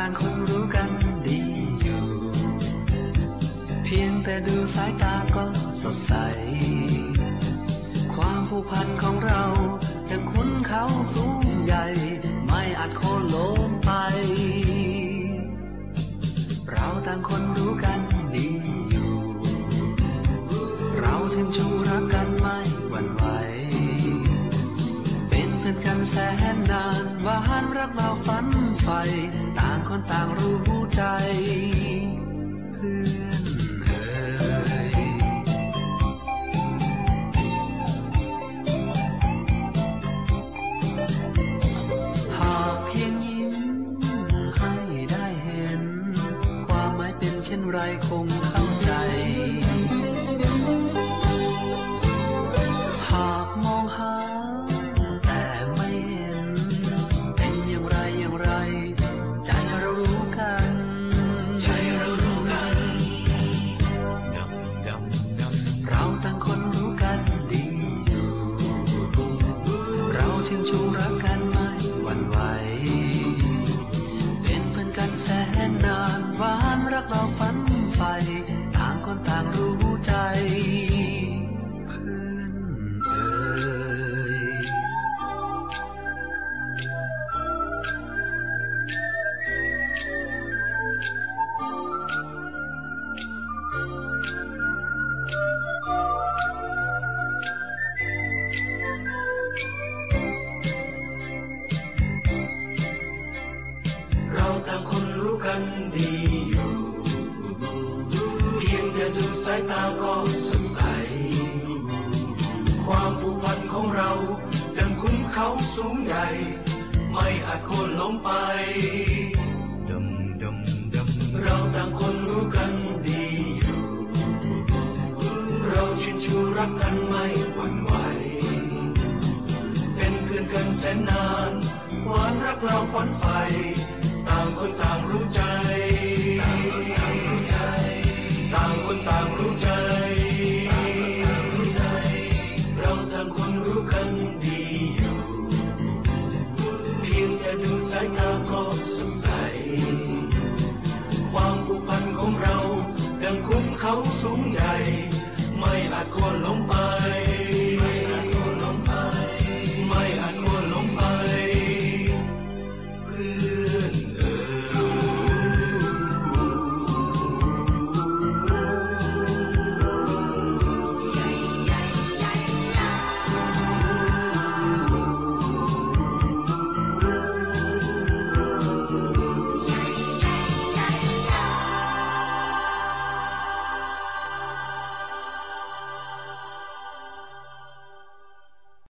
ต่างคนรู้กันดีอยู่ เพียงแต่ดูสายตาก็สดใส ความผูกพันของเรายังคุ้นเขาสูงใหญ่ ไม่อาจโค่นล้มไป เราต่างคนรู้กันดีอยู่ เราเช่นชูรักกันไม่หวั่นไหว เป็นเพื่อนกันแสนนานหวานรักเราฝัน ใฝ่ต่างคนต่างรู้ใจ เพื่อนเอ่ยหากเพียงยิ้มให้ได้เห็น ความหมายเป็นเช่นไรคงเข้าใจ เรา นรู้กันดีอยู่ เพียงแต่ดูสายตาก็สดใส ความผูกพันของเราดังคุ้นเขาสูงใหญ่ ไม่อาจโค่นล้มไปเราต่างคนรู้กันดีอยู่ เราชื่นชูรักกันไม่หวั่นไหว เป็นเพื่อนกันแสนนาน หวานรักเราฝันใฝ่ต่างคนต่าง 为了过龙。